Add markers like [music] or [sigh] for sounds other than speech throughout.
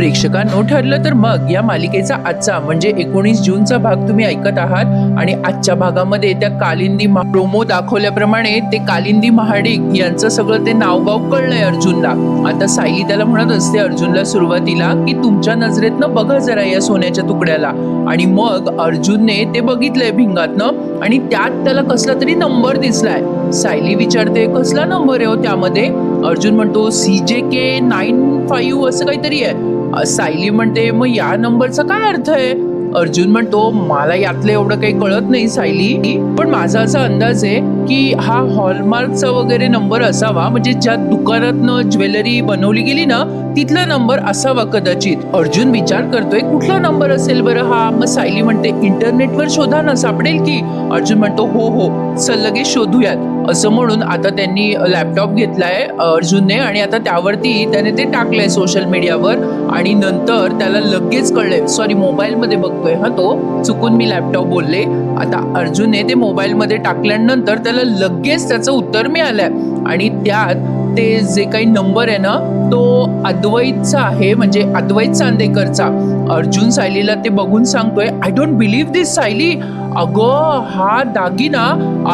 प्रेक्षकांनो ठरलं तर मग या मालिकेचा आजचा म्हणजे एकोणीस जूनचा भाग तुम्ही ऐकत आहात. आणि आजच्या भागामध्ये त्या कालिंदी प्रोमो दाखवल्याप्रमाणे ते कालिंदी महाडिक यांचं सगळं ते नावगाव कळलंय अर्जुनला. आता सायली त्याला म्हणत असते अर्जुनला सुरुवातीला की तुमच्या नजरेतनं बघा जरा या सोन्याच्या तुकड्याला. आणि मग अर्जुनने ते बघितलंय भिंगातनं आणि त्यात त्याला कसला तरी नंबर दिसलाय. सायली विचारते कसला नंबर आहे हो त्यामध्ये? अर्जुन म्हणतो C J K nine five असं काहीतरी आहे. सायली म्हणते मग या नंबरचा काय अर्थ आहे? अर्जुन म्हणतो मला यातलं एवढं काही कळत नाही सायली पण माझा असा अंदाज आहे की हा हॉलमार्कचा वगैरे नंबर असावा म्हणजे ज्या दुकानातनं ज्वेलरी बनवली गेली ना तिथला नंबर असावा कदाचित. अर्जुन विचार करतोय कुठला नंबर असेल बरं हा? मग सायली म्हणते इंटरनेटवर शोधा ना सापडेल की? अर्जुन म्हणतो हो हो चल लगेच शोधूयात. असं म्हणून आता त्यांनी लॅपटॉप घेतलाय अर्जुनने आणि आता त्यावरती त्याने ते टाकलंय सोशल मीडियावर आणि नंतर त्याला लगेच कळलंय. सॉरी मोबाईलमध्ये बघतोय हा तो. चुकून मी लॅपटॉप बोलले. आता अर्जुनने ते मोबाईलमध्ये टाकल्यानंतर त्याला लगेच त्याचं उत्तर मिळालंय. आणि त्यात ते जे काही नंबर आहे ना तो अद्वैतचा आहे. म्हणजे अद्वैत चांदेकरचा. अर्जुन सायलीला ते बघून सांगतोय I don't believe this Sayali. अगं हा दागिना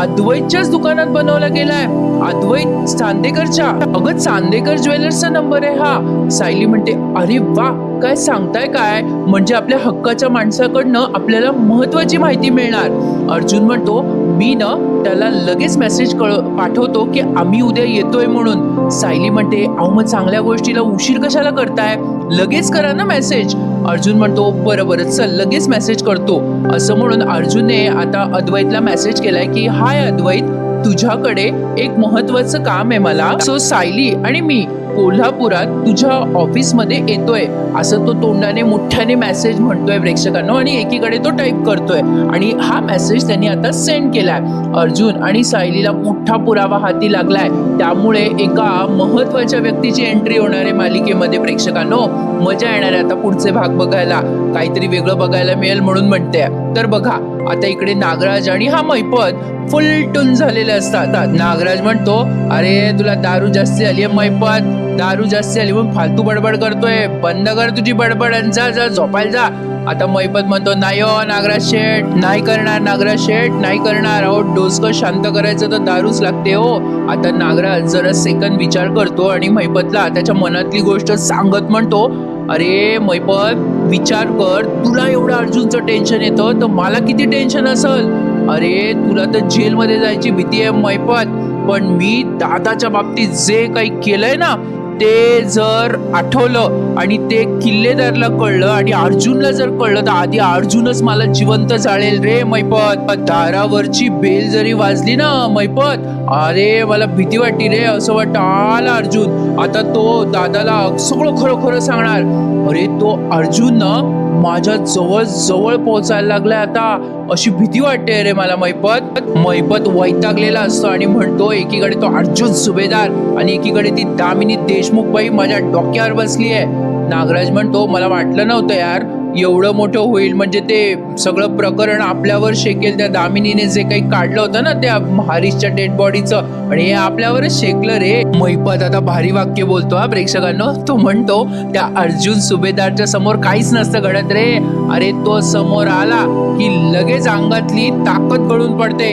अद्वैतच्याच दुकानात बनवला गेलाय. अद्वैत चांदेकरच्या. अगं चांदेकर ज्वेलर्सचा नंबर आहे हा. सायली म्हणते अरे वा काय सांगताय काय? म्हणजे आपल्या हक्काच्या माणसाकडनं आपल्याला महत्वाची माहिती मिळणार. अर्जुन म्हणतो मी ना त्याला लगेच मेसेज कळ पाठवतो की आम्ही उद्या येतोय म्हणून. सायली म्हणते अहो मग चांगल्या गोष्टीला उशीर कशाला करताय? लगेच करा ना मेसेज अर्जुन म्हणतो बरं बरं चल लगेच मेसेज करतो. असं म्हणून अर्जुनने आता अद्वैतला मेसेज केलाय की हाय अद्वैत तुझ्याकडे एक महत्वाचं काम आहे मला. सो सायली आणि मी कोल्हापुरात तुझ्या ऑफिसमध्ये येतोय. असं तो तोंडाने मोठ्याने मेसेज म्हणतोय प्रेक्षकांना आणि एकीकडे तो टाईप करतोय. आणि हा मेसेज त्यांनी आता सेंड केलाय. अर्जुन आणि सायलीला मोठा पुरावा हाती लागलाय. त्यामुळे एका महत्त्वाच्या व्यक्तीची एंट्री होणार आहे मालिकेमध्ये प्रेक्षकांनो. मजा येणार आहे आता पुढचे भाग बघायला. काहीतरी वेगळं बघायला मिळेल म्हणून म्हणते. तर बघा आता इकडे नागराज आणि हा मैपत फुल टून झालेले असतात. नागराज म्हणतो अरे तुला दारू जास्ती आली आहे मैपत. दारू जास्ती आली म्हणून फालतू बडबड करतोय. बंद कर तुझी बडबड आणि जा जा झोपायला जा. आता मैपत म्हणतो नाही हो नागराज शेठ. नाही करणार नागराज शेठ. नाही करणार. अहो डोसकं शांत करायचं तर दारूच लागते हो. आता नागराज जरा सेकंद विचार करतो आणि मैपतला त्याच्या मनातली गोष्ट सांगत म्हणतो अरे मैपत विचार कर तुला एवढं अर्जुनचं टेन्शन येतं तर मला किती टेन्शन असल? अरे तुला तर जेलमध्ये जायची भीती आहे मैपत पण मी दादाच्या बाबतीत जे काही केलंय ना ते जर आठवलं आणि ते किल्लेदारला कळलं आणि अर्जुनला जर कळलं तर आधी अर्जुनच मला जिवंत जाळेल रे मैपत. दारावरची बेल जरी वाजली ना मैपत अरे मला भीती वाटली रे असं वाटतं आला अर्जुन. आता तो दादाला सगळं खरोखर सांगणार. अरे तो अर्जुन ना माझ्या जवळ जवळ पोहोचायला लागलाय आता. अशी भीती वाटते रे मला मैपत. मैपत वैतागलेला असतो आणि म्हणतो एकीकडे तो अर्जुन सुभेदार आणि एकीकडे ती दामिनी देशमुख बाई माझ्या डोक्यावर बसली आहे नागराज म्हणतो मला वाटलं नव्हतं यार एवढं मोठं होईल? म्हणजे ते सगळं प्रकरण आपल्यावर शेकेल. त्या दामिनीने जे काही काढलं होतं ना त्या हरीशच्या डेड बॉडीचं आणि हे आपल्यावरच शेकलं रे. महिपत आता भारी वाक्य बोलतो हा प्रेक्षकांनो. तो म्हणतो त्या अर्जुन सुभेदारच्या समोर काहीच नसतं घडत रे. अरे तो समोर आला की लगेच अंगातली ताकद गळून पडते.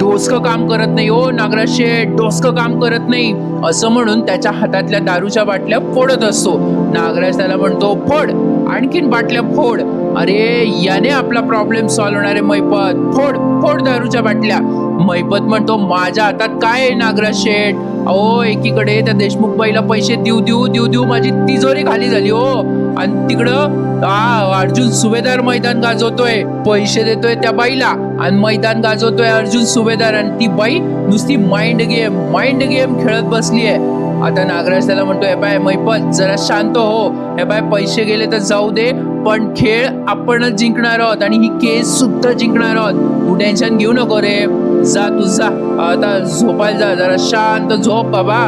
डोसकं काम करत नाही ओ नागराज शेठ. डोसकं काम करत नाही. असं म्हणून त्याच्या हातातल्या दारूच्या बाटल्या फोडत असतो. नागराज त्याला म्हणतो फोड. आणखीन बाटल्या फोड. अरे याने आपला प्रॉब्लेम सॉल्व्ह होणार आहे मैपत. फोड फोड दारूच्या बाटल्या. मैपत म्हणतो माझ्या हातात काय आहे नागराज शेठ? अहो एकीकडे त्या देशमुख बाईला पैसे देऊ देऊ देऊ देऊ माझी तिजोरी खाली झाली हो. आणि तिकडं अर्जुन सुभेदार मैदान गाजवतोय. पैसे देतोय त्या बाईला आणि मैदान गाजवतोय अर्जुन सुभेदार. आणि ती बाई नुसती माइंड गेम माइंड गेम खेळत बसली आहे आता नागराज त्याला म्हणतोय बाय मैपत जरा शांत हो. हे बाय पैसे गेले तर जाऊ दे पण खेळ आपणच जिंकणार आहोत आणि ही केस सुद्धा जिंकणार आहोत. तू टेन्शन घेऊ नको रे. जा तू जा. आता झोपायला जा जरा शांत झोप बाबा.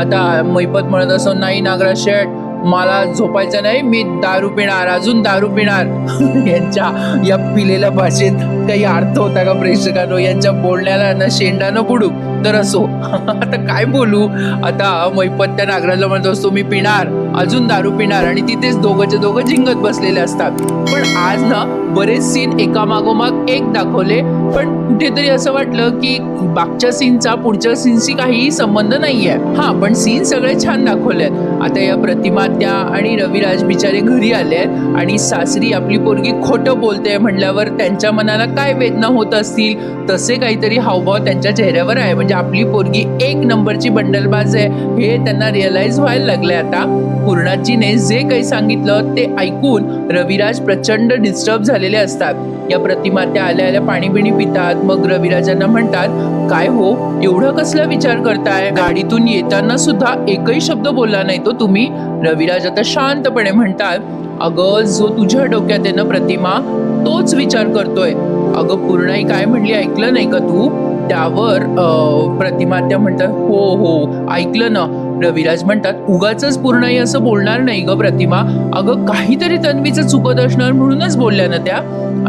आता मैपत म्हणत असो नाही नागरा शेठ मला झोपायचं नाही मी दारू पिणार अजून दारू पिणार. [laughs] यांच्या या पिलेल्या भाषेत काही अर्थ होता का प्रेक्षकांनो? यांच्या बोलण्याला ना शेंडा न बुडू तर असो. [laughs] आता काय बोलू? आता मैपत नागराला म्हणतो असतो मी पिणार अजून दारू पिणार. आणि तिथेच दोघंचे दोघं झिंगत बसलेले असतात. पण आज ना बरेच सीन एकामागोमाग एक दाखवले. पण कुठेतरी असं वाटलं की मागच्या सीनचा पुढच्या सीनशी काहीही संबंध नाहीये. हा पण सीन सगळे छान दाखवले आहेत आता या प्रतिमा त्या आणि रविराज बिचारे घरी आले आणि सासरी आपली पोरगी खोटं बोलते म्हणल्यावर त्यांच्या मनाला काय वेदना होत असतील? तसे काहीतरी हावभाव त्यांच्या चेहऱ्यावर आहे. म्हणजे आपली पोरगी एक नंबरची बंडलबाज आहे. हे त्यांना रिअलाइज व्हायला लागले आता. पूर्णाजीने जे काही सांगितलं ते ऐकून रविराज प्रचंड डिस्टर्ब झालेले असतात. या प्रतिमा त्या आल्या आल्या पाणी बिणी पितात. मग रविराजांना म्हणतात काय हो? एवढा कसला विचार करताय? गाडीतून येताना सुद्धा एकही शब्द बोलला नाही तो तुम्ही? रविराज आता शांतपणे म्हणतात अगं जो तुझ्या डोक्यात आहे ना प्रतिमा तोच विचार करतोय. अगं पूर्णाई काय म्हणली? ऐकलं नाही का तू? त्यावर प्रतिमा त्या म्हणतात हो हो ऐकलं ना. रविराज म्हणतात उगाच पूर्णाई असं बोलणार नाही ग प्रतिमा. अगं काहीतरी तन्वीचं चुकत असणार म्हणूनच बोलल्या ना त्या.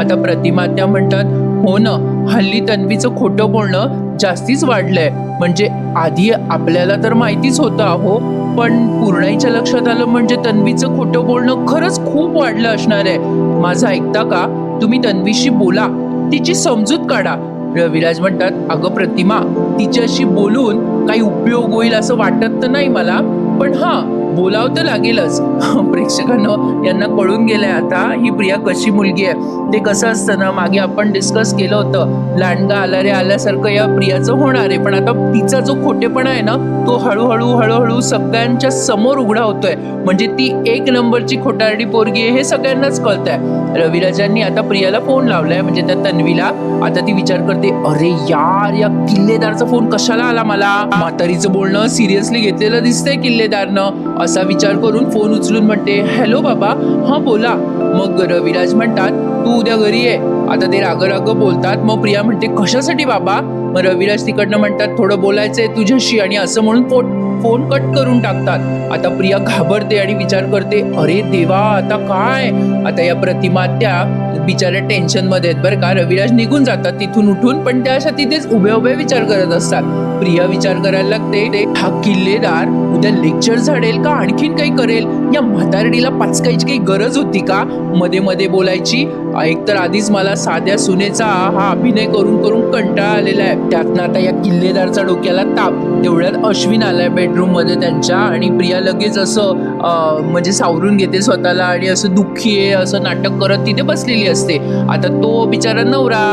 आता प्रतिमा त्या म्हणतात हो ना हल्ली तन्वीचं खोटं बोलणं जास्तीच वाढलंय. म्हणजे आधी आपल्याला तर माहितीच होतं अहो पण पूर्णाईच्या लक्षात आलं म्हणजे तन्वीचं खोटं बोलणं खरंच खूप वाढलं असणार आहे. माझं ऐकता का? तुम्ही तन्वीशी बोला. तिची समजूत काढा. रविराज म्हणतात अगं प्रतिमा तिच्याशी बोलून काही उपयोग होईल असं वाटत तर नाही मला पण हा बोलावं तर लागेलच. [laughs] प्रेक्षकांना यांना कळून गेलंय आता ही प्रिया कशी मुलगी आहे. ते कसं असतं ना मागे आपण डिस्कस केलं होतं लांडगा आला रे आल्यासारखं या प्रियाचं होणार आहे. पण आता तिचा जो खोटेपणा आहे ना तो हळूहळू हळूहळू सगळ्यांच्या समोर उघडा होतोय. म्हणजे ती एक नंबरची खोटारडी पोरगी आहे हे सगळ्यांनाच कळतंय. रविराजांनी आता प्रियाला फोन लावलाय म्हणजे त्या तन्वीला. आता ती विचार करते अरे यार या किल्लेदारचा फोन कशाला आला मला? म्हातारीचं बोलणं सिरियसली घेतलेलं दिसतंय किल्लेदारनं. असा विचार करून फोन उचलून म्हणते हॅलो बाबा. हा बोला. मग रविराज म्हणतात तू उद्या घरी ये. आता ते राग राग बोलतात. मग प्रिया म्हणते कशासाठी बाबा? मग रविराज तिकडनं म्हणतात थोडं बोलायचंय तुझ्याशी आणि असं म्हणून फोन फोन कट करून टाकतात. आता प्रिया घाबरते आणि विचार करते अरे देवा आता काय? आता या प्रतिमा त्या बिचाऱ्या टेन्शनमध्ये आहेत बरं का. रविराज निघून जातात तिथून उठून पण त्या अशा तिथेच उभे उभे विचार करत असतात. प्रिया विचार करायला लागते "ते हा किल्लेदार उद्या लेक्चर झाडेल का? आणखीन काही करेल? या म्हातारडीला पाचकायची काही गरज होती का? मध्ये मध्ये बोलायची एक तर आधीच मला साध्या सुनेचा हा अभिनय करून करून कंटाळा आलेला आहे. त्यातनं आता या किल्लेदारचा डोक्याला ताप. तेवढ्यात अश्विन आलाय बेडरूममध्ये त्यांच्या आणि प्रिया लगेच असं म्हणजे सावरून घेते स्वतःला आणि असं दुःखी आहे असं नाटक करत तिथे बसलेली असते. आता तो बिचारा नवरा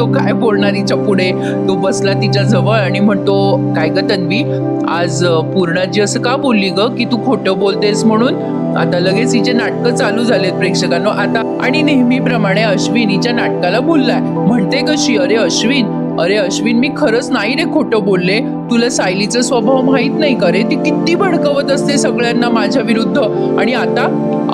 तो काय बोलणार तिच्या पुढे? तो बसला तिच्या जवळ आणि म्हणतो काय ग तन्वी आज पूर्णाजी असं का बोलली ग? की तू खोटं बोलतेस म्हणून? आता लगेच हिचे नाटकं चालू झालेत प्रेक्षकांनो. आता आणि नेहमीप्रमाणे अश्विन हिच्या नाटकाला बोललाय. म्हणते कशी? अरे अश्विन अरे अश्विन मी खरंच नाही रे खोटं बोलले. तुला सायलीचा स्वभाव माहीत नाही का रे? ती किती भडकवत असते सगळ्यांना माझ्या विरुद्ध. आणि आता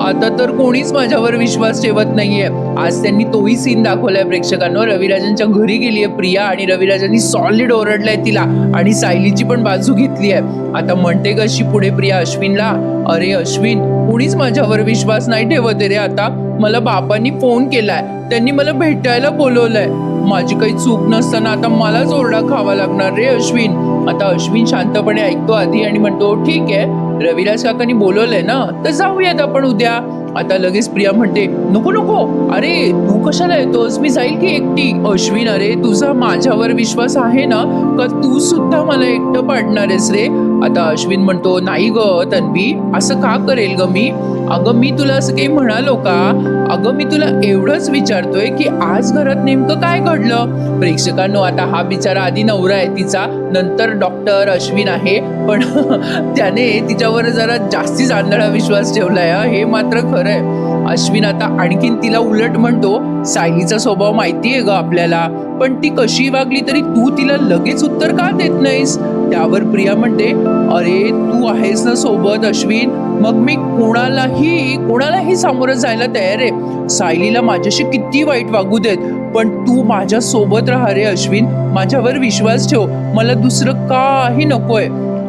आता तर कोणीच माझ्यावर विश्वास ठेवत नाहीये. आज त्यांनी तोही सीन दाखवलाय प्रेक्षकांना. रविराजांच्या घरी गेलीये प्रिया आणि रविराजांनी सॉलिड ओरडलाय तिला आणि सायलीची पण बाजू घेतली आहे आता म्हणते कशी पुढे प्रिया अश्विनला. अरे अश्विन कुणीच माझ्यावर विश्वास नाही ठेवत रे आता. मला बापांनी फोन केलाय. त्यांनी मला भेटायला बोलवलंय. माझी काही चूक नसताना आता मलाच ओरडा खावा लागणार रे अश्विन. आता अश्विन शांतपणे ऐकतो आधी आणि म्हणतो ठीक आहे. रविराज काकांनी बोलवलंय ना तर जाऊयात आपण उद्या. आता लगेच प्रिया म्हणते नको नको. अरे तू कशाला येतोस? मी जाईल की एकटी? अश्विन अरे तुझा माझ्यावर विश्वास आहे ना? का तू सुद्धा मला एकटं पाडणार आहेस रे? आता अश्विन म्हणतो नाही ग तन्वी. असं का करेल ग मी? अगं मी तुला असं काही म्हणालो का? अगं मी तुला एवढंच विचारतोय की आज घरात नेमकं काय घडलं? प्रेक्षकांनो आता हा बिचारा आधी नवरा आहे तिचा नंतर डॉक्टर अश्विन आहे पण [laughs] त्याने तिच्यावर जरा जास्तीच आंधळा विश्वास ठेवलाय हे मात्र खरं आहे. अश्विन आता आणखीन तिला उलट म्हणतो सायलीचा स्वभाव माहिती आहे ग आपल्याला पण ती कशी वागली तरी तू तिला लगेच उत्तर का देत नाहीस? त्यावर प्रिया म्हणते अरे तू आहेस ना सोबत अश्विन. मग मी कोणालाही कोणालाही सामोरं जायला तयार आहे. सायलीला माझ्याशी किती वाईट वागू देत पण तू माझ्या सोबत राहा रे अश्विन. माझ्यावर विश्वास ठेव. मला दुसरं काही नकोय.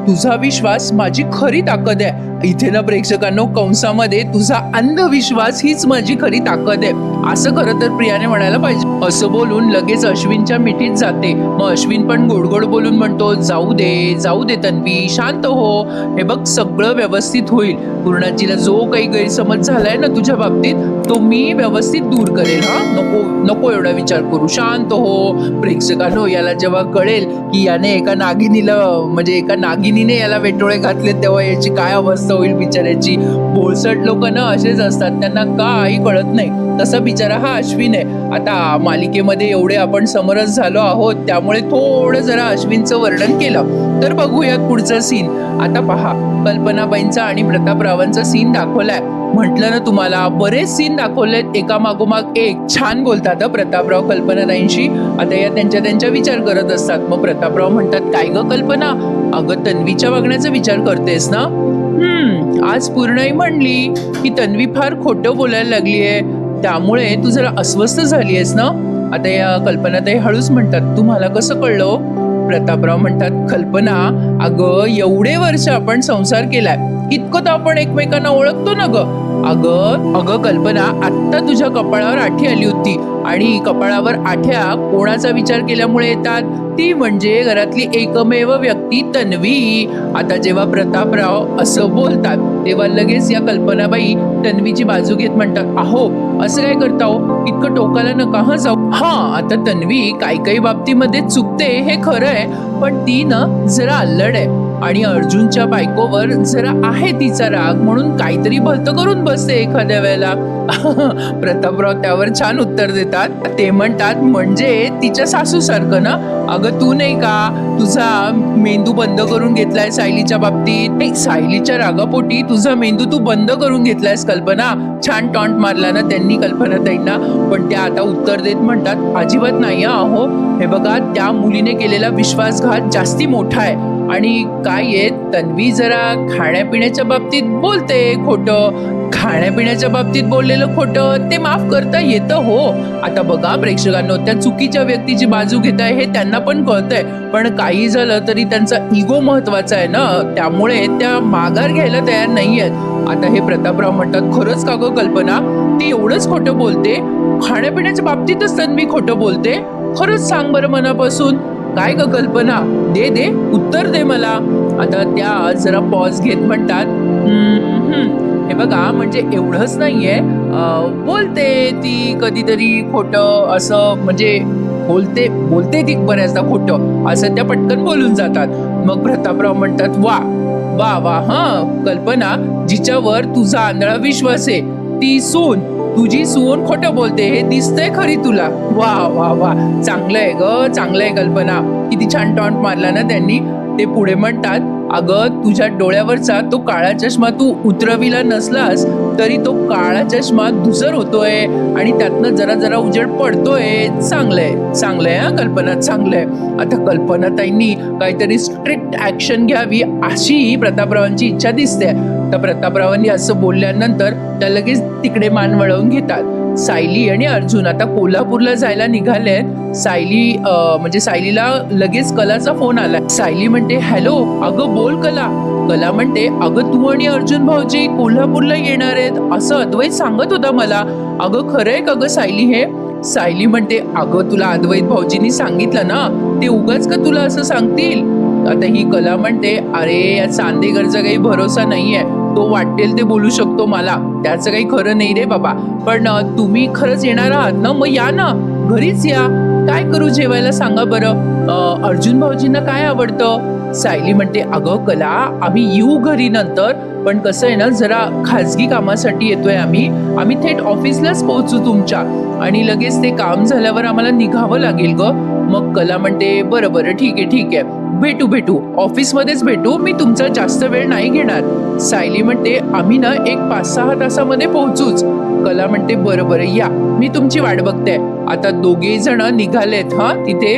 तुझा विश्वास माझी खरी ताकद आहे. इथे ना प्रेक्षकांनो कंसामध्ये तुझा अंधविश्वास हीच माझी खरी ताकद आहे. असं खरं तर प्रियाने म्हणायला पाहिजे. असं बोलून लगेच अश्विनच्या मिठीत जाते. मग अश्विन पण गोड गोड बोलून म्हणतो जाऊ दे जाऊ दे तन्वी शांत हो. हे बघ सगळं व्यवस्थित होईल. पूर्णाजीला जो काही गैरसमज झालाय ना तुझ्या बाबतीत तो मी व्यवस्थित दूर करेल हा? नको नको एवढा विचार करू. शांत हो. प्रेक्षकांनो याला जेव्हा कळेल की याने एका नागिनीला म्हणजे एका नागिनीने याला वेटोळे घातले तेव्हा याची काय अवस्था होईल बिचाऱ्याची? बोळसट लोक ना असेच असतात. त्यांना काही कळत नाही. तसा जरा हा अश्विन आहे. आता मालिकेमध्ये एवढे आपण समरस झालो आहोत त्यामुळे थोडं जरा अश्विनचं वर्णन केलं. तर बघूयात पुढचा सीन आता पहा कल्पनाबाईंचा आणि प्रतापरावांचा सीन दाखवलाय. म्हटलं ना तुम्हाला बरेच सीन दाखवलेत. एका मागोमाग एक. छान बोलतात प्रतापराव कल्पनाताईंशी. आता या त्यांच्या त्यांच्या विचार करत असतात. मग प्रतापराव म्हणतात काय ग कल्पना? अगं तन्वीच्या वागण्याचा विचार करतेस ना? हम्म आज पूर्णही म्हणली की तन्वी फार खोटं बोलायला लागली आहे त्यामुळे तू जरा अस्वस्थ झाली आहेस ना? आता या कल्पनाताई हळूच म्हणतात. तुम्हाला कसं कळलं? प्रतापराव म्हणतात कल्पना अगं एवढे वर्ष आपण संसार केलाय. इतकं तर आपण एकमेकांना ओळखतो ना ग. अगं अगं कल्पना आत्ता तुझ्या कपाळावर आठी आली होती. आणि कपाळावर आठ्या कोणाचा विचार केल्यामुळे येतात? ती म्हणजे घरातली एकमेव व्यक्ती तन्वी. आता जेव्हा प्रतापराव असं बोलतात तेव्हा लगेच या कल्पनाबाई तन्वीची बाजू घेत म्हणतात अहो असं काय करता हो? इतकं टोकाला नका हा जाऊ. हा आता तन्वी काही काही बाबतीमध्ये चुकते हे खरं आहे पण ती ना जरा अल्लड आहे. आणि अर्जुनच्या बायकोवर जरा आहे तिचा राग म्हणून काहीतरी भलत करून बसते एखाद्या वेळेला. [laughs] प्रतापराव त्यावर छान उत्तर देतात. ते म्हणतात म्हणजे तिच्या सासू सारखं ना? अगं तू नाही का तुझा मेंदू बंद करून घेतलाय सायलीच्या बाबतीत? नाही सायलीच्या रागापोटी तुझा मेंदू तू बंद करून घेतलायस कल्पना. छान टॉन्ट मारला ना त्यांनी कल्पना ताईंना. पण त्या आता उत्तर देत म्हणतात अजिबात नाही अहो. हे बघा त्या मुलीने केलेला विश्वासघात जास्ती मोठा आहे. आणि काय आहे तन्वी जरा खाण्यापिण्याच्या बाबतीत बोलते खोटं. खाण्यापिण्याच्या बाबतीत बोललेलं खोटं ते माफ करता येतं हो. आता बघा प्रेक्षकांनो त्या चुकीच्या व्यक्तीची बाजू घेत आहे हे त्यांना पण कळतंय. पण काही झालं तरी त्यांचा इगो महत्त्वाचा आहे ना? त्यामुळे त्या माघार घ्यायला तयार नाही आहेत आता हे प्रतापराव म्हणतात खरंच का गं कल्पना? ती एवढंच खोटं बोलते? खाण्यापिण्याच्या बाबतीतच तन्वी खोटं बोलते? खरंच सांग बरं मनापासून. काय ग कल्पना? दे दे उत्तर दे मला. आता त्या जरा पॉज घेत म्हणतात. हे बघा म्हणजे एवढंच नाहीये. बोलते ती कधीतरी खोटं असं म्हणजे बोलते बोलते ती बऱ्याचदा खोटं. असं त्या पटकन बोलून जातात. मग प्रतापराव म्हणतात वा वा वा हा कल्पना जिच्यावर तुझा आंधळा विश्वास आहे ती सून. तुझी सून खोटं बोलते हे दिसतंय खरी तुला. वा वा वा. चांगलं आहे ग चांगलं आहे कल्पना. किती छान टॉन्ट मारला ना त्यांनी. ते पुढे म्हणतात अगं तुझ्या डोळ्यावरचा तो काळा चष्मा तू उतरविला नसलास तरी तो काळा चष्मा धुसर होतोय आणि त्यातनं जरा जरा उजेड पडतोय. चांगलंय चांगलंय हा कल्पना चांगलंय आता कल्पना ताईंनी काहीतरी स्ट्रिक्ट ऍक्शन घ्यावी अशी प्रतापरावांची इच्छा दिसते. तर प्रतापरावांनी असं बोलल्यानंतर त्या लगेच तिकडे मान वळवून घेतात. सायली आणि अर्जुन आता कोल्हापूरला जायला निघाले सायली म्हणजे सायलीला लगेच कलाचा फोन आला सायली म्हणते हॅलो अगं बोल कला. कला म्हणते अगं तू आणि अर्जुन भाऊजी कोल्हापूरला येणार आहेत. असं अद्वैत सांगत होता मला. अगं खरंय का ग सायली हे? सायली म्हणते अगं तुला अद्वैत भाऊजींनी सांगितलं ना ते उगाच का तुला असं सांगतील? आता ही कला म्हणते अरे या चांदेगरचा काही भरोसा नाहीये. तो वाटेल ते बोलू शकतो मला. त्याचं काही खरं नाही रे बाबा. पण तुम्ही खरंच येणार आहात ना? मग या ना. घरीच या. काय करू जेवायला सांगा बरं. अर्जुन भाऊजींना काय आवडतं? सायली म्हणते अगं कला आम्ही येऊ घरी नंतर. पण कसं आहे ना जरा खाजगी कामासाठी येतोय आम्ही. आम्ही थेट ऑफिसलाच पोहोचू तुमच्या. आणि लगेच ते काम झाल्यावर आम्हाला निघावं लागेल ग. मग कला म्हणते बरं बरं ठीक आहे ठीक आहे. भेटू भेटू. ऑफिसमध्येच भेटू. मी तुमचा जास्त वेळ नाही घेणार. सायली म्हणते आम्ही ना एक पाच सहा तासामध्ये पोहोचूच. कला म्हणते बरं बरं या. मी तुमची वाट बघते. आता दोघे जण निघालेत हा? तिथे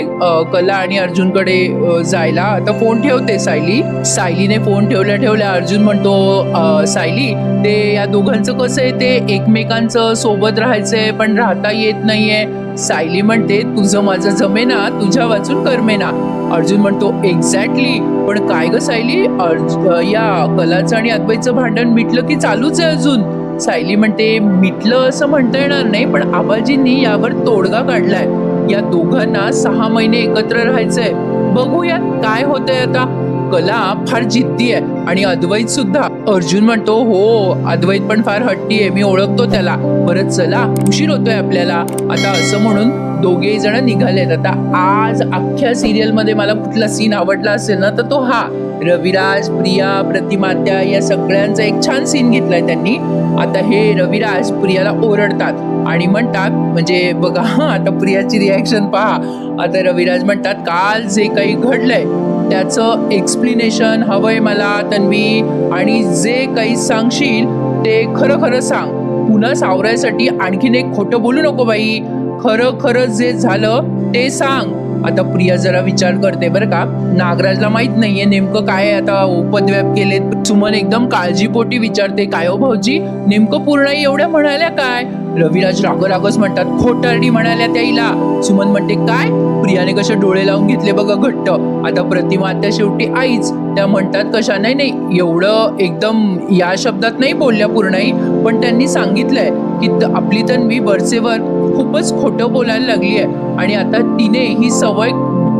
कला आणि अर्जुनकडे जायला. आता फोन ठेवते सायली. सायलीने फोन ठेवल्या ठेवल्या अर्जुन म्हणतो सायली ते या दोघांचं कसं आहे? ते एकमेकांचं सोबत राहायचंय पण राहता येत नाहीये. सायली म्हणते तुझं माझं जमेना तुझ्या वाचून करमेना. अर्जुन म्हणतो एक्झॅक्टली पण काय ग सायली? अर्ज- या कलाचं आणि अद्वैतचं भांडण मिटलं की चालूच आहे अजून. सायली म्हणते मिटलं असं म्हणता येणार नाही पण आबाजींनी यावर तोडगा काढलाय. या दोघांना सहा महिने एकत्र राहायचंय. बघूयात काय होतंय आता. कला फार जिद्दी आहे आणि अद्वैत सुद्धा. अर्जुन म्हणतो हो अद्वैत पण फार हट्टी आहे मी ओळखतो त्याला. परत चला उशीर होतोय आपल्याला. आता असं म्हणून दोघेही जण निघालेत. आता आज अख्ख्या सिरियलमध्ये मला कुठला सीन आवडला असेल ना तर तो हा. रविराज प्रिया प्रतिमात्या या सगळ्यांचा एक छान सीन घेतलाय त्यांनी. आता हे रविराज प्रियाला ओरडतात आणि म्हणतात म्हणजे बघा हं, आता प्रियाची रिॲक्शन पहा. आता रविराज म्हणतात काल जे काही घडलंय त्याचं एक्सप्लेनेशन हवंय मला तन्वी. आणि जे काही सांगशील ते खरं खरं सांग. पुन्हा सावरायसाठी आणखीन एक खोटं बोलू नको बाई. खरं खरं जे झालं ते सांग. आता प्रिया जरा विचार करते बरं का. नागराजला माहीत नाहीये नेमकं काय आता उपद्व्याप केलेत. सुमन एकदम काळजीपोटी विचारते काय हो भाऊजी? नेमकं पूर्णाई एवढ्या म्हणाल्या काय? रविराज रागोरागोच म्हणतात खोटारडी म्हणाल्या त्याईला सुमन म्हणते काय? प्रियाने कसे डोळे लावून घेतले बघा घट्ट. आता प्रतिमा त्या शेवटी आईच. त्या म्हणतात कशा? नाही नाही. एवढं एकदम या शब्दात नाही बोलल्या पूर्णाई. पण त्यांनी सांगितलंय की आपली तन्वी वरचेवर खूपच खोटं बोलायला लागली आहे आणि आता तिने ही सवय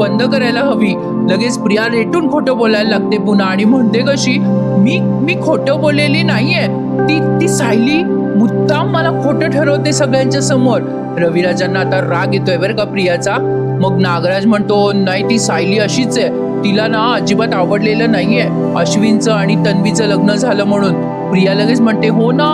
बंद करायला हवी. लगेच प्रिया रेटून खोटं बोलायला लागते पुन्हा. आणि म्हणते कशी मी मी खोटं बोललेली नाहीये. ती ती सायली मुद्दाम मला खोटं ठरवते सगळ्यांच्या समोर. रविराजांना आता राग येतोय बरं का प्रियाचा. मग नागराज म्हणतो नाही ती सायली अशीच आहे. तिला ना अजिबात आवडलेलं नाहीये. अश्विनचं आणि तन्वीचं लग्न झालं म्हणून. प्रिया लगेच म्हणते हो ना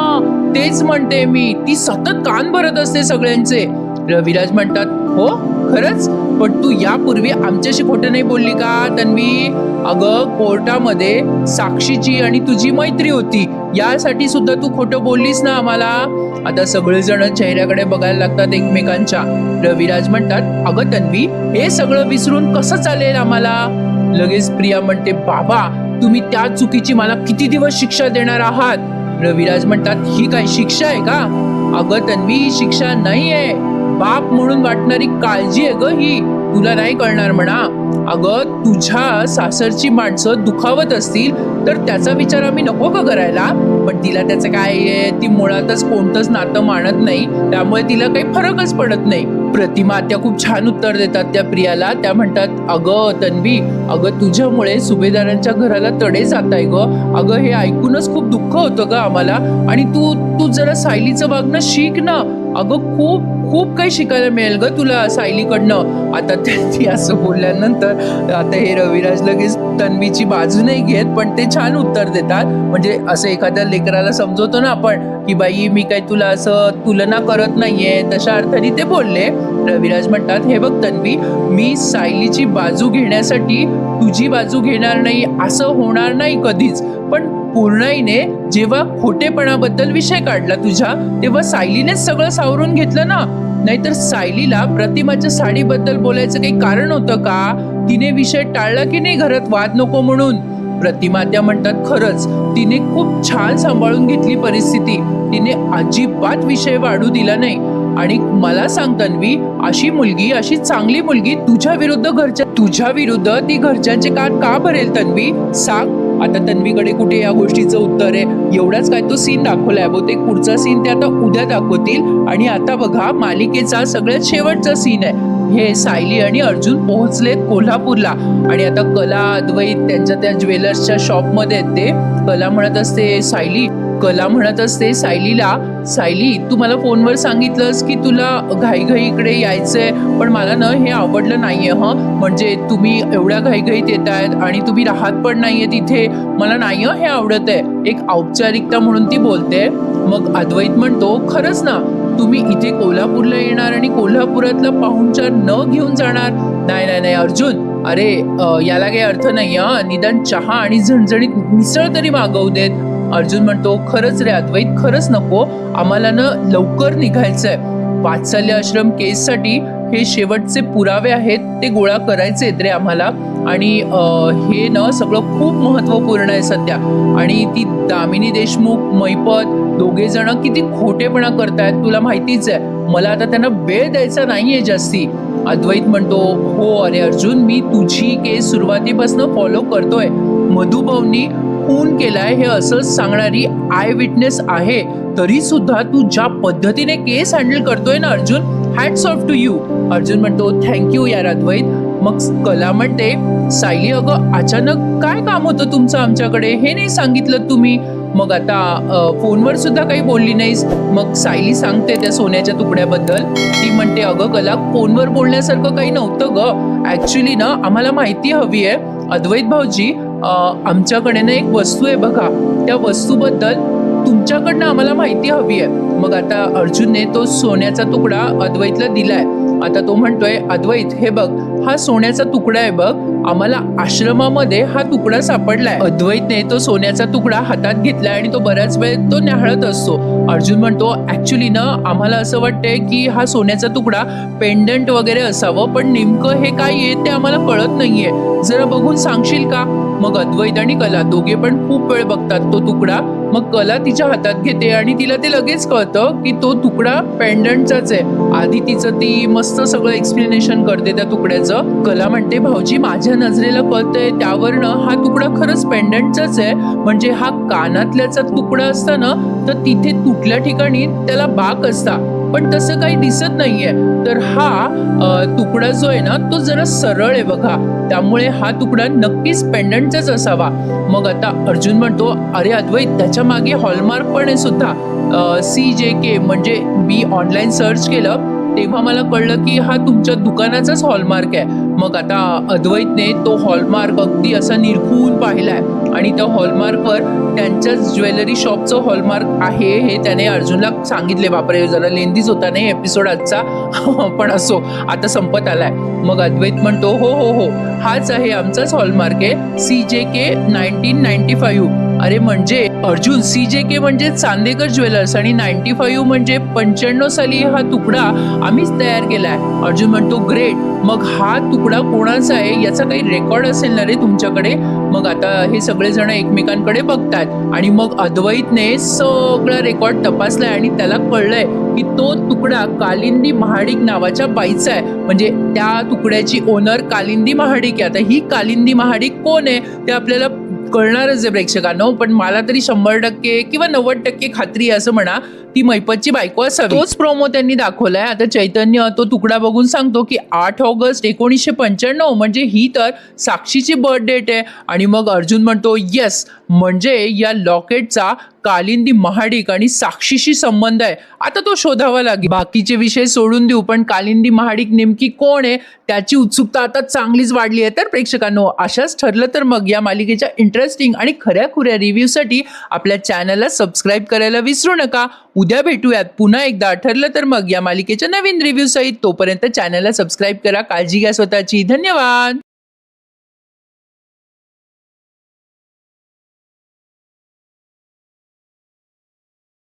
तेच म्हणते मी. ती सतत कान भरत असते सगळ्यांचे. रविराज म्हणतात हो खरंच? पण तू यापूर्वी आमच्याशी खोटं नाही बोलली का तन्वी? अगं कोर्टामध्ये साक्षीची आणि तुझी मैत्री होती. यासाठी सुद्धा तू खोटं बोललीस ना आम्हाला. आता सगळेजण चेहऱ्याकडे बघायला लागतात एकमेकांच्या. रविराज म्हणतात अगं तन्वी हे सगळं विसरून कसं चालेल आम्हाला? लगेच प्रिया म्हणते बाबा तुम्ही त्या चुकीची मला किती दिवस शिक्षा देणार आहात? रविराज म्हणतात ही काय शिक्षा आहे का? अगं तन्वी ही शिक्षा नाही आहे बाप म्हणून वाटणारी काळजी आहे ग ही. तुला नाही कळणार म्हणा. अगं तुझ्या सासरची माणसं दुखावत असतील तर त्याचा विचार आम्ही नको का करायला. पण तिला त्याचं काय आहे ती मुळातच कोणतंच नातं मानत नाही त्यामुळे तिला काही फरकच पडत नाही. प्रतिमा त्या खूप छान उत्तर देतात त्या प्रियाला. त्या म्हणतात अगं तन्वी अगं तुझ्यामुळे सुभेदारांच्या घराला तडे जात आहे ग. अगं हे ऐकूनच खूप दुःख होतं ग आम्हाला. आणि तू तू जरा सायलीचं वागणं शिक ना. अगं खूप खूप काही शिकायला मिळेल ग तुला सायलीकडनं. आता त्यांनी असं बोलल्यानंतर आता हे रविराज लगेच तन्वीची बाजू नाही घेत पण ते छान उत्तर देतात. म्हणजे असं एखाद्या लेकराला समजवतो ना आपण की बाई मी काय तुला असं तुलना करत नाहीये तशा अर्थाने ते बोलले. रविराज म्हणतात हे बघ तन्वी मी सायलीची बाजू घेण्यासाठी तुझी बाजू घेणार नाही असं होणार नाही कधीच. पण पूर्णाईने जेव्हा खोटेपणाबद्दल विषय काढला तुझ्या तेव्हा सायलीनेच सगळं सावरून घेतलं ना? नाहीतर सायलीला प्रतिमाच्या साडीबद्दल बोलायचं काही कारण होतं का? तिने विषय टाळला की नाही घरात? वाद नको म्हणून. प्रतिमा त्या म्हणतात खरंच तिने खूप छान सांभाळून घेतली परिस्थिती. तिने अजिबात विषय वाढू दिला नाही. आणि मला सांग तन्वी अशी मुलगी अशी चांगली मुलगी तुझ्या विरुद्ध घरच्या तुझ्या विरुद्ध ती घरच्यांचे कान का भरेल तन्वी? सांग. आता तन्वीकडे कुठे या गोष्टीचं उत्तर आहे? एवढाच काय तो सीन दाखवलाय. बहुतेक पुढचा सीन ते आता उद्या दाखवतील. आणि आता बघा मालिकेचा सगळ्यात शेवटचा सीन आहे. हे सायली आणि अर्जुन पोहोचलेत कोल्हापूरला. आणि आता कला अद्वैत त्यांच्या त्या ज्वेलर्सच्या शॉपमध्ये आहेत ते. कला म्हणत असते सायली कला म्हणत असते सायलीला सायली तू मला फोनवर सांगितलंस की तुला घाईघाई इकडे यायचंय पण मला ना हे आवडलं नाहीये हं. म्हणजे तुम्ही एवढ्या घाईघाईत येत आहेत आणि तुम्ही राहत पण नाहीये तिथे मला नाही हे आवडत आहे एक औपचारिकता म्हणून ती बोलते. मग अद्वैत म्हणतो खरंच ना तुम्ही इथे कोल्हापूरला येणार आणि कोल्हापुरातला पाहुणचार न घेऊन जाणार. नाही नाही नाही अर्जुन. अरे याला काही अर्थ नाही निदान चहा आणि झणझणीत मिसळ तरी मागवू देत. अर्जुन म्हणतो खरंच रे अद्वैत खरंच नको. आम्हाला ना लवकर निघायचंय. वात्सल्य आश्रम केससाठी हे शेवटचे पुरावे आहेत ते गोळा करायचे आहेत रे आम्हाला. आणि हे ना सगळं खूप महत्त्वपूर्ण आहे सध्या. आणि ती दामिनी देशमुख मैपत दोघे जण किती खोटेपणा करतायत तुला माहितीच आहे. मला आता त्यांना वेळ द्यायचा नाहीये जास्ती. अद्वैत म्हणतो हो अरे अर्जुन मी तुझी केस सुरुवातीपासून फॉलो करतोय. मधुभाऊनी खून केलाय हे असंच सांगणारी आय विटनेस आहे. तरी सुद्धा तू ज्या पद्धतीने केस हँडल करतोय ना Arjun hats off to you Arjun म्हणतो थँक्यू यार अद्वैत मग कला म्हणते सायली अगं अचानक काय काम होतं तुमचं आमच्याकडे? हे नाही सांगितलं तुम्ही. मग आता फोनवर सुद्धा काही बोलली नाहीस. मग सायली सांगते त्या सोन्याच्या तुकड्याबद्दल. ती म्हणते अगं कला फोनवर बोलण्यासारखं काही नव्हतं ग. ऍक्च्युली ना आम्हाला माहिती हवी आहे. अद्वैत भाऊजी आमच्याकडे ना एक वस्तू आहे बघा. त्या वस्तूबद्दल तुमच्याकडनं आम्हाला माहिती हवी आहे. मग आता अर्जुनने तो सोन्याचा तुकडा अद्वैतला दिलाय. आता तो म्हणतोय अद्वैत हे बघ हा सोन्याचा तुकडा आहे बघ. आम्हाला आश्रमामध्ये हा तुकडा सापडलाय. अद्वैतने तो सोन्याचा तुकडा हातात घेतलाय आणि तो बऱ्याच वेळ तो न्याहाळत असतो. अर्जुन म्हणतो ऍक्च्युली ना आम्हाला असं वाटतंय की हा सोन्याचा तुकडा पेंडंट वगैरे असावं पण नेमकं हे काय आहे ते आम्हाला कळत नाहीये. जरा बघून सांगशील का? मग अद्वैत आणि कला दोघे पण खूप वेळ बघतात. तो तुकडा मग कला तिच्या हातात घेते आणि तिला ते लगेच कळतं की तो तुकडा पेंडंटचाच आहे. आधी तिचं ती मस्त सगळं एक्सप्लेनेशन करते त्या तुकड्याचं. कला म्हणते भाऊजी माझ्या नजरेला कळतंय त्यावरनं हा तुकडा खरंच पेंडंटचाच आहे. म्हणजे हा कानातल्याचा तुकडा असता ना तर तिथे तुटल्या ठिकाणी त्याला बाक असता. पण तसं काही दिसत नाहीये. तर हा तुकडा जो आहे ना तो जरा सरळ आहे बघा. त्यामुळे हा तुकडा नक्कीच पेंडंटचाच असावा. मग आता अर्जुन म्हणतो अरे अद्वैत त्याच्यामागे हॉलमार्क पण आहे सुद्धा. सी जे के म्हणजे मी ऑनलाईन सर्च केलं तेव्हा मला कळलं की हा तुमच्या दुकानाचाच हॉलमार्क आहे. मग आता अद्वैतने तो हॉलमार्क अगदी असा निरखून पाहिलाय. आणि त्या हॉलमार्कवर त्यांच्याच ज्वेलरी शॉपचं हॉलमार्क आहे हे त्याने अर्जुनला सांगितले. बापरे जरा लेंदीच होता नाही एपिसोड आजचा? [laughs] पण असो आता संपत आलाय. मग अद्वैत म्हणतो हो हो हो हाच आहे आमचाच हॉलमार्क आहे सी जे के नाईन्टीन नाईन्टी फाईव्ह. अरे म्हणजे अर्जुन सी जे के म्हणजे चांदेकर ज्वेलर्स आणि नाईन्टी फाईव्ह म्हणजे पंच्याण्णव साली हा तुकडा आम्हीच तयार केलाय. अर्जुन म्हणतो ग्रेट मग हा तुकडा कोणाचा आहे? याचा काही रेकॉर्ड असेल ना रे तुमच्याकडे? मग आता हे सगळेजण एकमेकांकडे बघतात आणि मग अद्वैतने सगळा रेकॉर्ड तपासलाय आणि त्याला कळलंय की तो तुकडा कालिंदी महाडिक नावाच्या बाईचा आहे. म्हणजे त्या तुकड्याची ओनर कालिंदी महाडिक आहे. आता ही कालिंदी महाडिक कोण आहे? ते आपल्याला कळणारच आहे प्रेक्षकांनो हो, पण मला तरी शंभर टक्के किंवा नव्वद टक्के खात्री आहे असं म्हणा ती मैपतची बायको असावी. तोच प्रोमो त्यांनी दाखवलाय. आता चैतन्य तो तुकडा बघून सांगतो की आठ ऑगस्ट एकोणीसशे पंच्याण्णव म्हणजे ही तर साक्षीची बर्थ डेट आहे. आणि मग अर्जुन म्हणतो येस म्हणजे या लॉकेटचा कालिंदी महाडिक आणि साक्षीशी संबंध आहे. आता तो शोधावा लागेल. बाकीचे विषय सोडून देऊ पण कालिंदी महाडिक नेमकी कोण आहे? त्याची उत्सुकता आता चांगलीच वाढली आहे. तर प्रेक्षकांनो अशाच ठरलं तर मग या मालिकेच्या इंटरेस्टिंग आणि खऱ्या खुऱ्या रिव्ह्यूसाठी आपल्या चॅनलला सबस्क्राईब करायला विसरू नका. उद्या भेटूयात. पुन्हा एकदा ठरलं तर मग या मालिकेच्या नवीन रिव्ह्यू सहित तोपर्यंत चॅनलला सबस्क्राईब करा. काळजी घ्या स्वतःची. धन्यवाद!